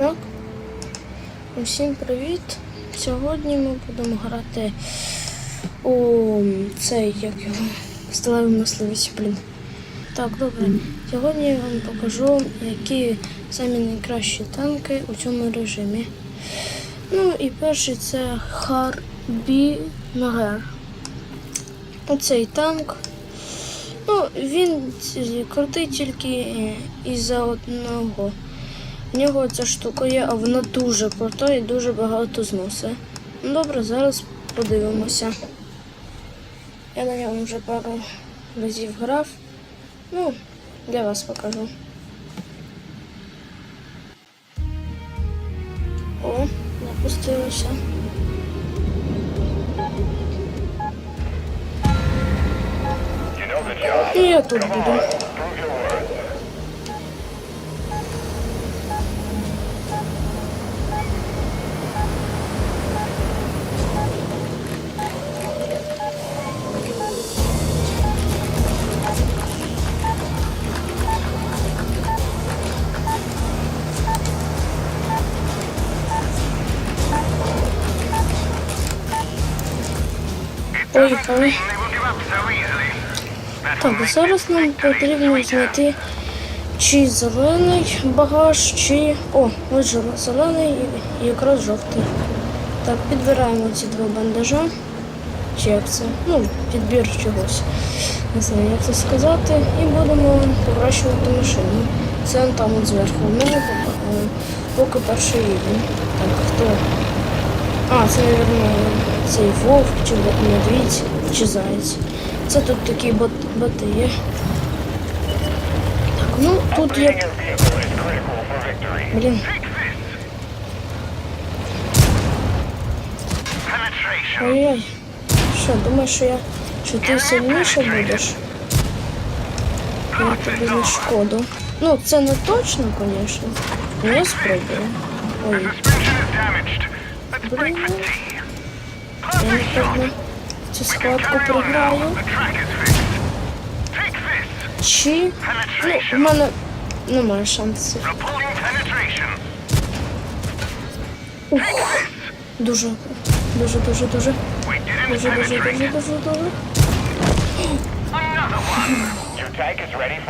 Так. Усім привіт! Сьогодні ми будемо грати у цей, як його, сталевий мисливець, блін. Так, добре. Сьогодні я вам покажу, які самі найкращі танки у цьому режимі. Ну і перший це Харбі Нагер. Оцей танк. Ну, він крутий тільки із-за одного. В нього ця штука є, а вона дуже крута і дуже багато зносить. Ну добре, зараз подивимося. Я на ньому вже пару разів грав. Ну, для вас покажу. О, запустилося. І я тут буду. Поїхали. Так, зараз нам потрібно знайти чи зелений багаж, чи. О, ось зелений і якраз жовтий. Так, підбираємо ці два бандажа. Чи як це? Ну, підбір чогось. Не знаю, як це сказати. І будемо покращувати машину. Це там от зверху. У мене поки, е, перший рівень. Так, хто? А, це, мабуть, цей вовк, чи медвідь, чи заєць. Це тут такі боти є. Так, ну тут є. Блін, ой-ой. Що, думаєш, що я. Що ти сильніше будеш? Я тобі не шкоду. Ну, це не точно, звісно. Ну, я спробую. Ой, Suspension Я напевно цю схватку програю. Чи. Ну, в мене немає шансів. Ух. Дуже, дуже, дуже, дуже, дуже, дуже, дуже, дуже, дуже.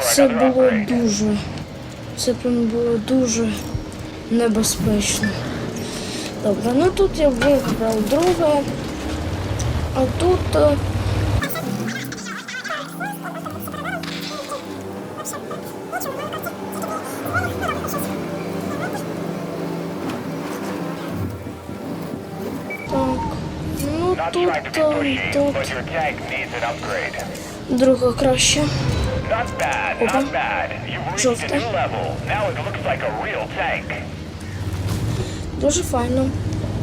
Це було дуже. Це прям було дуже небезпечно. Добре, ну тут я вибрав друге. А тут. е, Так. Ну тут, е, тут друга краще. Real tank. Дуже файно,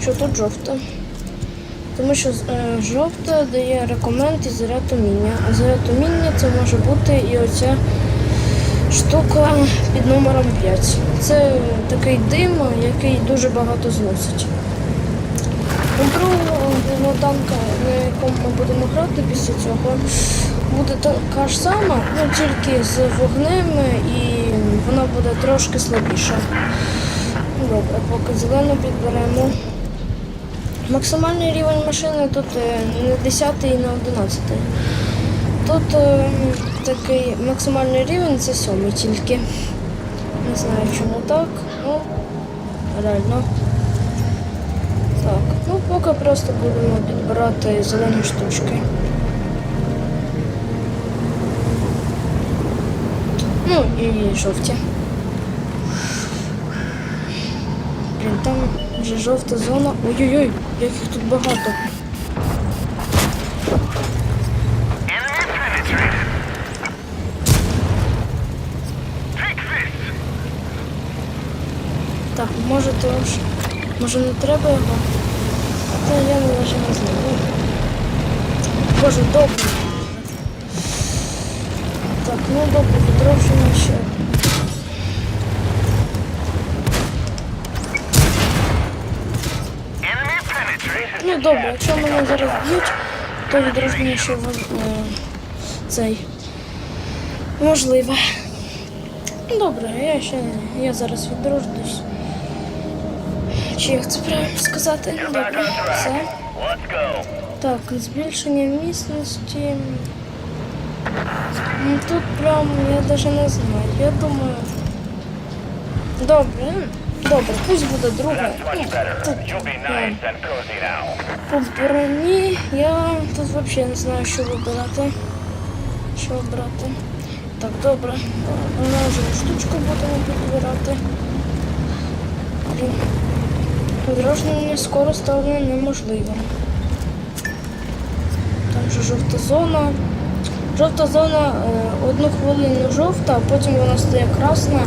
що тут жовте. Тому що е, жовте дає рекоменд і заряд уміння. А заряд уміння це може бути і оця штука під номером 5. Це такий дим, який дуже багато зносить. Другого танка, на якому ми будемо грати після цього, буде така ж сама, ну тільки з вогнем і вона буде трошки слабіша. Добре, поки зелену підберемо. Максимальний рівень машини тут не 10 і не 11. Тут е, такий максимальний рівень це 7 тільки. Не знаю чому так. Ну, реально. Так, ну поки просто будемо підбирати зелені штучки. Ну і жовті. Блін, там вже жовта зона. Ой-ой-ой, як їх тут багато. Так, може то ж. Може не треба його? Та я навіть не знаю. Боже, добре. Так, ну добре, відроджуємо ще. Ну добре, якщо мене зараз б'ють, то відродження ще вон- е, цей. Можливе. Добре, я ще я зараз відроджусь. Чи як це правильно сказати? Добре, все. Так, збільшення міцності. Ну, Тут прям я навіть не знаю. Я думаю. Добре. Добре, пусть буде now. по броні я тут взагалі не знаю, що вибирати. Що обрати. Так, добре. Оранжеву штучку будемо підбирати. Блін. Скоро стане неможливим. Там же жовта зона. Жовта зона е, одну хвилину жовта, а потім вона стає красна.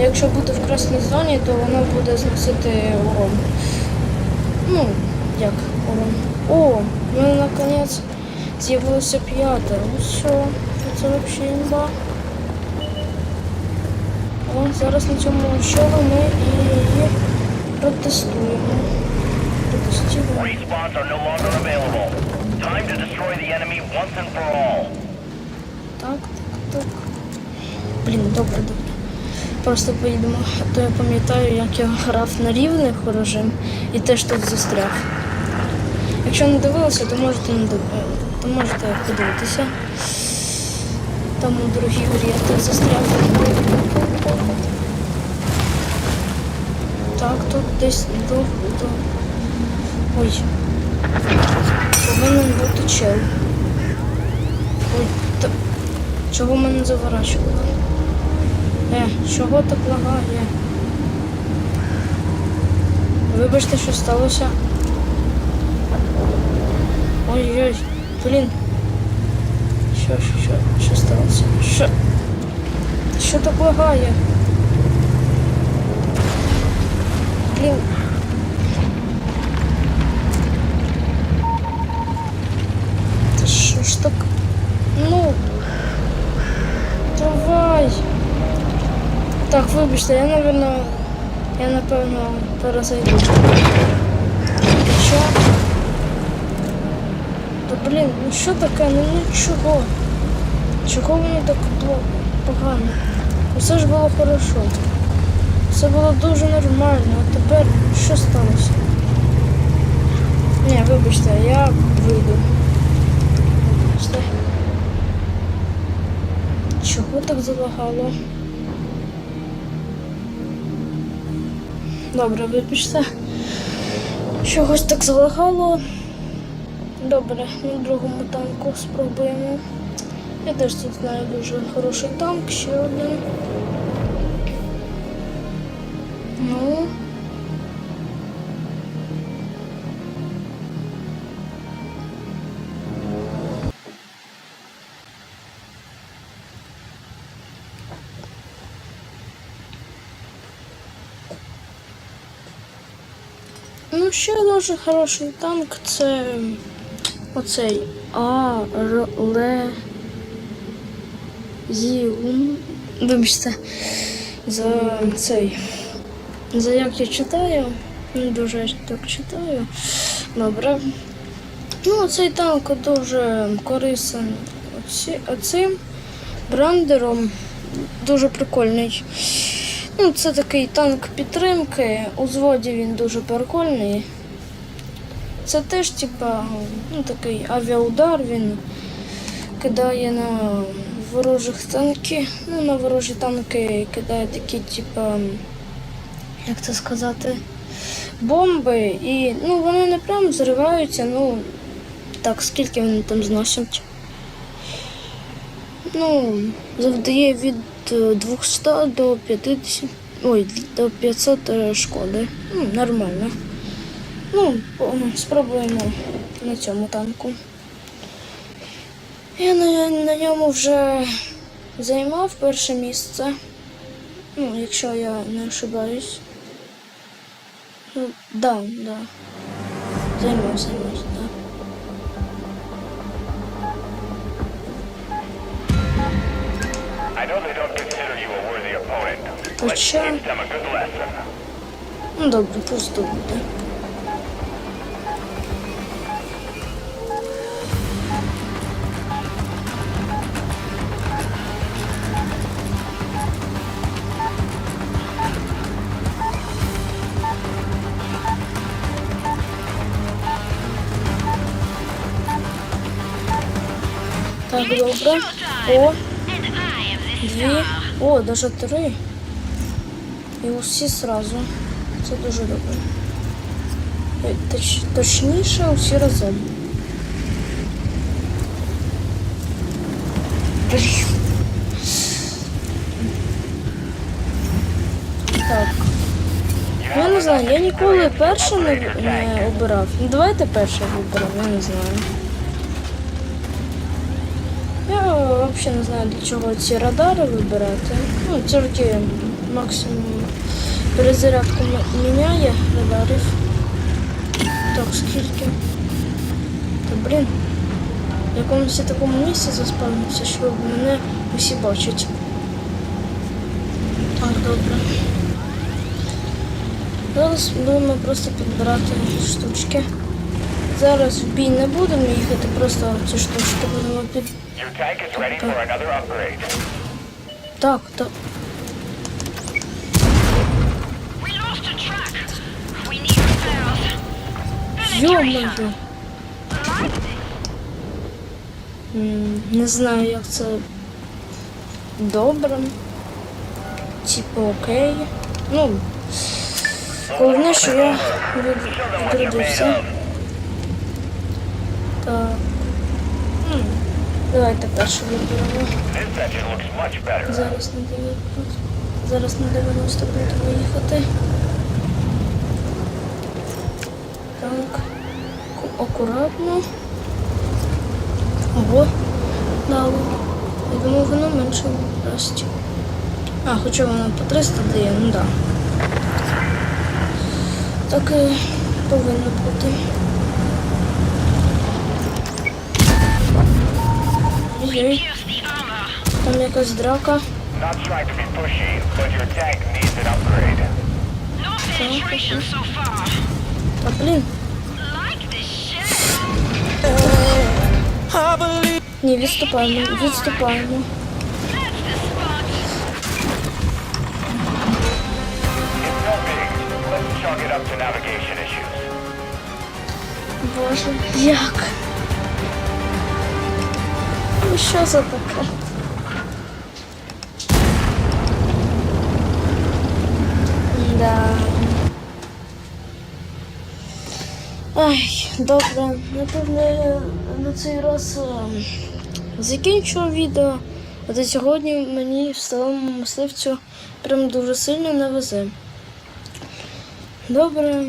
Якщо бути в красній зоні, то вона буде зносити урон. Ну, як урон. О, в мене наконець з'явилося п'яте. Ось що. Це взагалі імба. О, зараз на цьому щелу ми і протестуємо. Протестуємо. Time to destroy the enemy once and for all. Так, так, так. Блін, добре, добре. Просто поїдемо. А то я пам'ятаю, як я грав на рівних режим і теж тут застряг. Якщо не дивилися, то можете не див... е, то можете подивитися. Там у другій грі я теж застряг. Так, тут десь до. до... Ой. Повинен бути чел. Ой, та... Чого мене заворачувало? Е, чого так лагає? Вибачте, що сталося. Ой-ой, блін. Що, що, що, що сталося? Що? Що так лагає? Блін. Та що ж так? Ну. Давай. Так, вибачте, я, напевно, я, напевно, перезайду. Що? Та блін, ну що таке? Ну нічого. Чого воно так було погано? Усе ж було хорошо. Все було дуже нормально, а тепер що сталося? Ні, вибачте, я вийду. Вибачте. Чого так залагало? Добре, вибачте. Чогось так залагало. Добре, на другому танку спробуємо. Я теж тут знаю дуже хороший танк, ще один. Ну. Ще дуже хороший танк це оцей А Р Ле Зіум. Вибачте, за цей. За як я читаю. Не дуже так читаю. Добре. Ну, цей танк дуже оці- оцим брандером. Дуже прикольний. Ну, це такий танк підтримки. У зводі він дуже прикольний. Це теж, типа, ну, такий авіаудар, він кидає на ворожих танки. Ну, на ворожі танки кидає такі, типа, як це сказати, бомби. І ну, вони не прям взриваються, ну так, скільки вони там зносять. Ну, завдає від 200 до 50, ой, до 500 е, шкоди. Ну, нормально. Ну, спробуємо на цьому танку. Я на, на ньому вже займав перше місце. Ну, якщо я не ошибаюсь. Ну, да, да. Займав, займав, Хоча... Ну добре, пусть буде. Так, добре. О. дві. О, даже три. І усі сразу. Це дуже добре. Е, Точ, точніше, усі разом. Так. Ну, Я не знаю, я ніколи перше не, не обирав. Ну давайте перше виберемо, я не знаю. Взагалі не знаю, для чого ці радари вибирати. Ну, тільки максимум перезарядку міняє радарів. Так, скільки? Та блін. В якомусь такому місці заспавнився, що мене усі бачать. Так, добре. Зараз будемо просто підбирати штучки. Зараз в бій не будемо їхати, просто ці штучки будемо під. Так, так. Йо-моє. Не знаю, як це добре. Типу окей. Ну, головне, що я від- Так. Давайте перше виберемо. Зараз на 9. Зараз на 90 будемо їхати. Так. Акуратно. Ого. Дало. Я думаю, воно менше дасть. А, хоча воно по 300 дає, ну так. Так і повинно бути. Ой, Pierce the armor. там якась драка. Not trying to be pushy, but your tank needs an upgrade. No penetration so far. Та блін. Like this shit. Ні, відступаємо, відступаємо. That's the Ну що за таке? Да. Ай, добре. Напевно, на цей раз ем, закінчу відео. А до сьогодні мені в старому мисливцю прям дуже сильно не везе. Добре,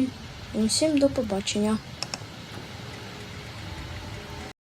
усім до побачення.